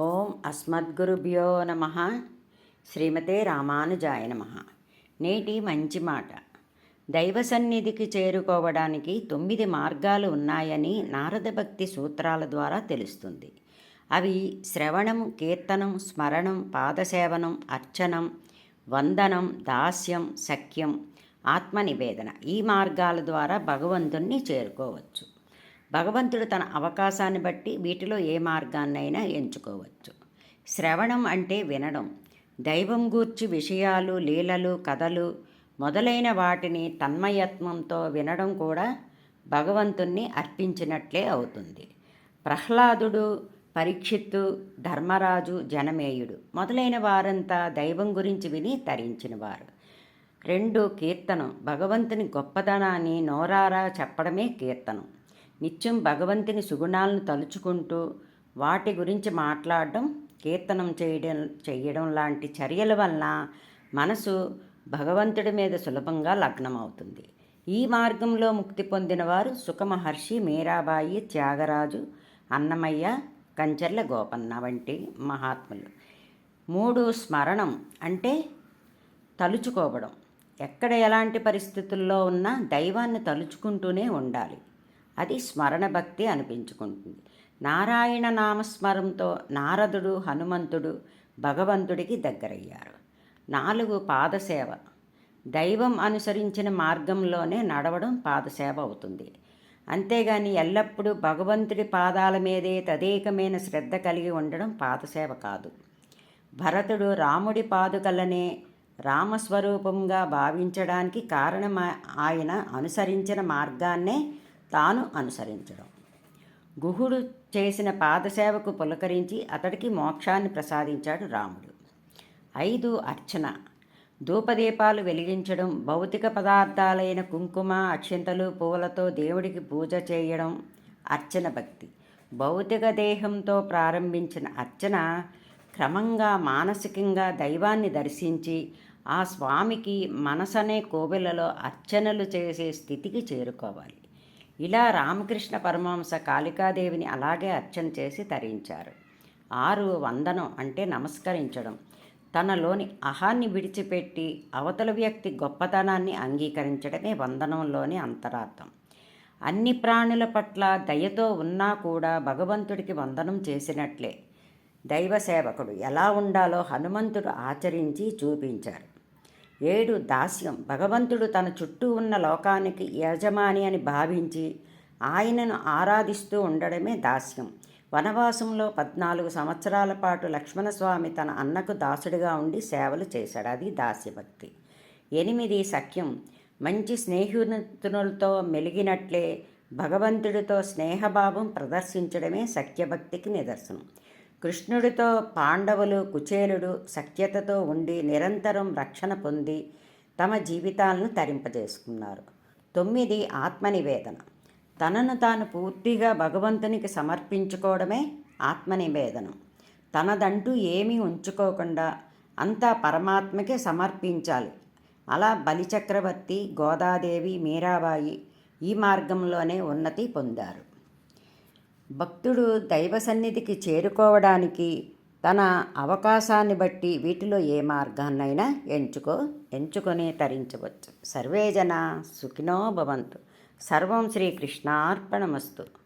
ఓం అస్మద్గురుభ్యో నమ. శ్రీమతే రామానుజాయ నమ. నేటి మంచి మాట. దైవ సన్నిధికి చేరుకోవడానికి తొమ్మిది మార్గాలు ఉన్నాయని నారద భక్తి సూత్రాల ద్వారా తెలుస్తుంది. అవి శ్రవణం కీర్తనం స్మరణం పాదసేవనం అర్చనం వందనం దాస్యం సఖ్యం ఆత్మనివేదన ఈ మార్గాల ద్వారా భగవంతుణ్ణి చేరుకోవచ్చు. భగవంతుడు తన అవకాశాన్ని బట్టి వీటిలో ఏ మార్గాన్నైనా ఎంచుకోవచ్చు. శ్రవణం అంటే వినడం. దైవం గూర్చి విషయాలు లీలలు కథలు మొదలైన వాటిని తన్మయత్వంతో వినడం కూడా భగవంతుణ్ణి అర్పించినట్లే అవుతుంది. ప్రహ్లాదుడు పరీక్షిత్తు ధర్మరాజు జనమేయుడు మొదలైన వారంతా దైవం గురించి విని తరించినవారు. రెండు కీర్తనం. భగవంతుని గొప్పదనాన్ని నోరారా చెప్పడమే కీర్తనం. నిత్యం భగవంతుని సుగుణాలను తలుచుకుంటూ వాటి గురించి మాట్లాడడం కీర్తనం చేయడం చేయడం లాంటి చర్యల వలన మనసు భగవంతుడి మీద సులభంగా లగ్నమవుతుంది. ఈ మార్గంలో ముక్తి పొందిన వారు సుఖమహర్షి మీరాబాయి త్యాగరాజు అన్నమయ్య కంచర్ల గోపన్న వంటి మహాత్ములు. మూడు స్మరణం అంటే తలుచుకోవడం. ఎక్కడ ఎలాంటి పరిస్థితుల్లో ఉన్నా దైవాన్ని తలుచుకుంటూనే ఉండాలి. అది స్మరణ భక్తి అనిపించుకుంటుంది. నారాయణ నామస్మరంతో నారదుడు హనుమంతుడు భగవంతుడికి దగ్గరయ్యారు. నాలుగు పాదసేవ. దైవం అనుసరించిన మార్గంలోనే నడవడం పాదసేవ అవుతుంది. అంతేగాని ఎల్లప్పుడూ భగవంతుడి పాదాల మీదే తదేకమైన శ్రద్ధ కలిగి ఉండడం పాదసేవ కాదు. భరతుడు రాముడి పాదుకలనే రామస్వరూపంగా భావించడానికి కారణం ఆయన అనుసరించిన మార్గాన్నే తాను అనుసరించడం. గుహుడు చేసిన పాదసేవకు పులకరించి అతడికి మోక్షాన్ని ప్రసాదించాడు రాముడు. ఐదు అర్చన. ధూపదీపాలు వెలిగించడం భౌతిక పదార్థాలైన కుంకుమ అక్షింతలు పువ్వులతో దేవుడికి పూజ చేయడం అర్చన భక్తి. భౌతిక దేహంతో ప్రారంభించిన అర్చన క్రమంగా మానసికంగా దైవాన్ని దర్శించి ఆ స్వామికి మనసనే కోవెలలో అర్చనలు చేసే స్థితికి చేరుకోవాలి. ఇలా రామకృష్ణ పరమహంస కాళికాదేవిని అలాగే అర్చన చేసి తరించారు. ఆరు వందనం అంటే నమస్కరించడం. తనలోని అహాన్ని విడిచిపెట్టి అవతల వ్యక్తి గొప్పతనాన్ని అంగీకరించడమే వందనంలోని అంతరార్థం. అన్ని ప్రాణుల పట్ల దయతో ఉన్నా కూడా భగవంతుడికి వందనం చేసినట్లే. దైవ సేవకుడు ఎలా ఉండాలో హనుమంతుడు ఆచరించి చూపించారు. ఏడు దాస్యం. భగవంతుడు తన చుట్టూ ఉన్న లోకానికి యజమాని అని భావించి ఆయనను ఆరాధిస్తూ ఉండడమే దాస్యం. వనవాసంలో పద్నాలుగు సంవత్సరాల పాటు లక్ష్మణస్వామి తన అన్నకు దాసుడిగా ఉండి సేవలు చేశాడు. అది దాస్యభక్తి. ఎనిమిది సఖ్యం. మంచి స్నేహితులతో మెలిగినట్లే భగవంతుడితో స్నేహభావం ప్రదర్శించడమే సఖ్యభక్తికి నిదర్శనం. కృష్ణుడితో పాండవులు కుచేలుడు సఖ్యతతో ఉండి నిరంతరం రక్షణ పొంది తమ జీవితాలను తరింపజేసుకున్నారు. తొమ్మిది ఆత్మనివేదన. తనను తాను పూర్తిగా భగవంతునికి సమర్పించుకోవడమే ఆత్మనివేదనం. తనదంటూ ఏమీ ఉంచుకోకుండా అంతా పరమాత్మకే సమర్పించాలి. అలా బలిచక్రవర్తి గోదాదేవి మీరాబాయి ఈ మార్గంలోనే ఉన్నతి పొందారు. భక్తుడు దైవ సన్నిధికి చేరుకోవడానికి తన అవకాశాన్ని బట్టి వీటిలో ఏ మార్గాన్నైనా ఎంచుకో ఎంచుకొని తరించవచ్చు. సర్వేజన సుఖినో భవంతు. సర్వం శ్రీకృష్ణార్పణమస్తు